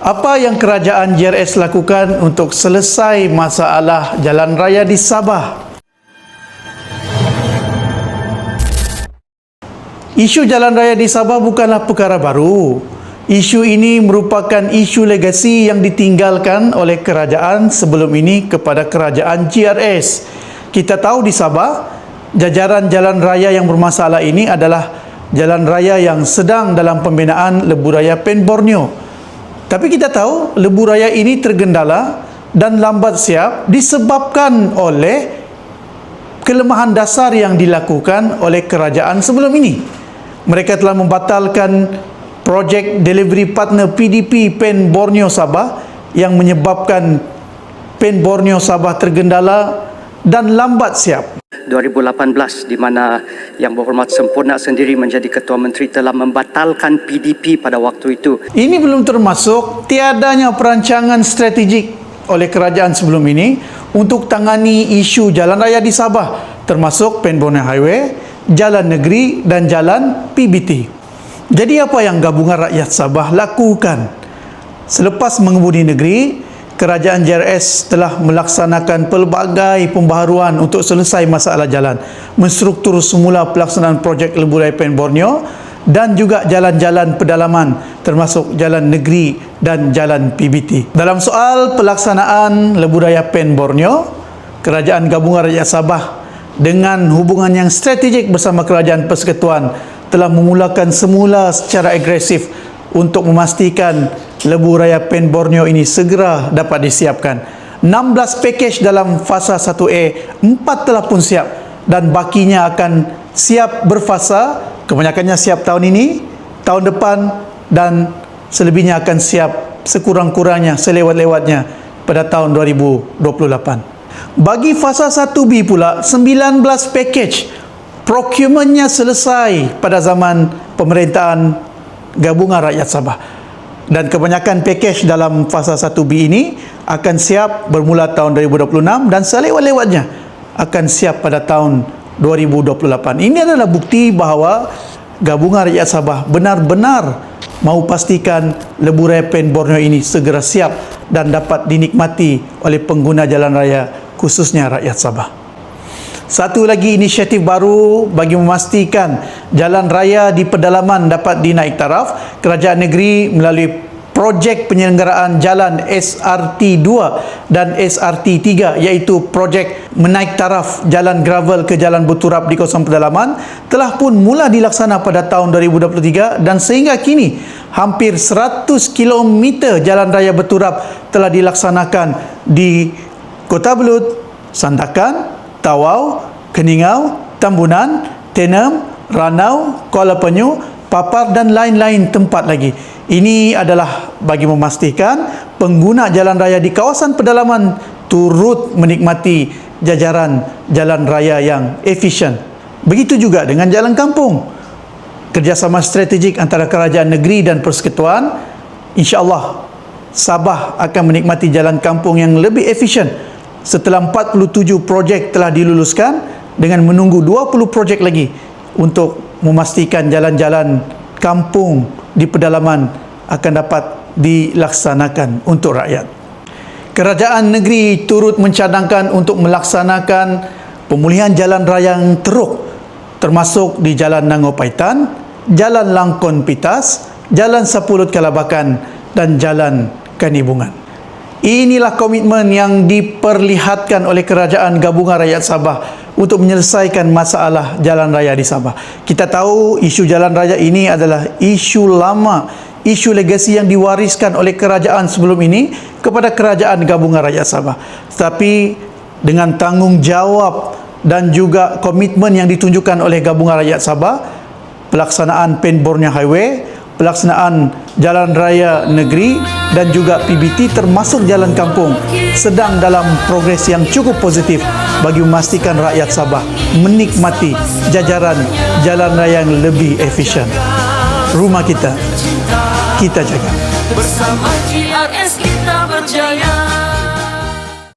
Apa yang kerajaan JRS lakukan untuk selesai masalah jalan raya di Sabah? Isu jalan raya di Sabah bukanlah perkara baru. Isu ini merupakan isu legasi yang ditinggalkan oleh kerajaan sebelum ini kepada kerajaan GRS. Kita tahu di Sabah, jajaran jalan raya yang bermasalah ini adalah jalan raya yang sedang dalam pembinaan lebuh raya Pen Borneo. Tapi kita tahu lebuh raya ini tergendala dan lambat siap disebabkan oleh kelemahan dasar yang dilakukan oleh kerajaan sebelum ini. Mereka telah membatalkan projek delivery partner PDP Pen Borneo Sabah yang menyebabkan Pen Borneo Sabah tergendala dan lambat siap. 2018 di mana Yang Berhormat Sempurna sendiri menjadi Ketua Menteri telah membatalkan PDP pada waktu itu. Ini belum termasuk tiadanya perancangan strategik oleh kerajaan sebelum ini untuk tangani isu jalan raya di Sabah termasuk Pen Borneo Highway, jalan negeri dan jalan PBT. Jadi apa yang gabungan rakyat Sabah lakukan? Selepas mengemudi negeri, kerajaan JRS telah melaksanakan pelbagai pembaharuan untuk selesai masalah jalan, menstruktur semula pelaksanaan projek Lebuh Raya Pen Borneo dan juga jalan-jalan pedalaman termasuk jalan negeri dan jalan PBT. Dalam soal pelaksanaan Lebuh Raya Pen Borneo, kerajaan gabungan rakyat Sabah dengan hubungan yang strategik bersama kerajaan persekutuan telah memulakan semula secara agresif untuk memastikan Lebuh Raya Pen Borneo ini segera dapat disiapkan. 16 pakej dalam fasa 1A, 4 telah pun siap dan bakinya akan siap berfasa, kebanyakannya siap tahun ini, tahun depan dan selebihnya akan siap sekurang-kurangnya, selewat-lewatnya pada tahun 2028. Bagi fasa 1B pula, 19 pakej procurementnya selesai pada zaman pemerintahan gabungan rakyat Sabah dan kebanyakan pakej dalam fasa 1B ini akan siap bermula tahun 2026 dan selewat-lewatnya akan siap pada tahun 2028. Ini adalah bukti bahawa gabungan rakyat Sabah benar-benar mahu pastikan lebuh raya Pen Borneo ini segera siap dan dapat dinikmati oleh pengguna jalan raya khususnya rakyat Sabah. Satu lagi inisiatif baru bagi memastikan jalan raya di pedalaman dapat dinaik taraf, kerajaan negeri melalui projek penyelenggaraan jalan SRT 2 dan SRT 3 iaitu projek menaik taraf jalan gravel ke jalan berturap di kawasan pedalaman telah pun mula dilaksana pada tahun 2023 dan sehingga kini hampir 100 km jalan raya berturap telah dilaksanakan di Kota Belud, Sandakan, Tawau, Keningau, Tambunan, Tenem, Ranau, Kuala Penyu, Papar dan lain-lain tempat lagi. Ini adalah bagi memastikan pengguna jalan raya di kawasan pedalaman turut menikmati jajaran jalan raya yang efisien. Begitu juga dengan jalan kampung. Kerjasama strategik antara kerajaan negeri dan persekutuan, insya-Allah Sabah akan menikmati jalan kampung yang lebih efisien setelah 47 projek telah diluluskan dengan menunggu 20 projek lagi untuk memastikan jalan-jalan kampung di pedalaman akan dapat dilaksanakan untuk rakyat. Kerajaan negeri turut mencadangkan untuk melaksanakan pemulihan jalan raya yang teruk termasuk di Jalan Nangopaitan, Jalan Langkon Pitas, Jalan Sapulut Kalabakan dan Jalan Kanibungan. Inilah komitmen yang diperlihatkan oleh Kerajaan Gabungan Rakyat Sabah untuk menyelesaikan masalah jalan raya di Sabah. Kita tahu isu jalan raya ini adalah isu lama, isu legasi yang diwariskan oleh kerajaan sebelum ini kepada Kerajaan Gabungan Rakyat Sabah. Tetapi dengan tanggungjawab dan juga komitmen yang ditunjukkan oleh Gabungan Rakyat Sabah, pelaksanaan Pen Borneo Highway, pelaksanaan jalan raya negeri dan juga PBT termasuk jalan kampung sedang dalam progres yang cukup positif bagi memastikan rakyat Sabah menikmati jajaran jalan raya yang lebih efisien. Rumah kita, kita jaga. Bersama GRS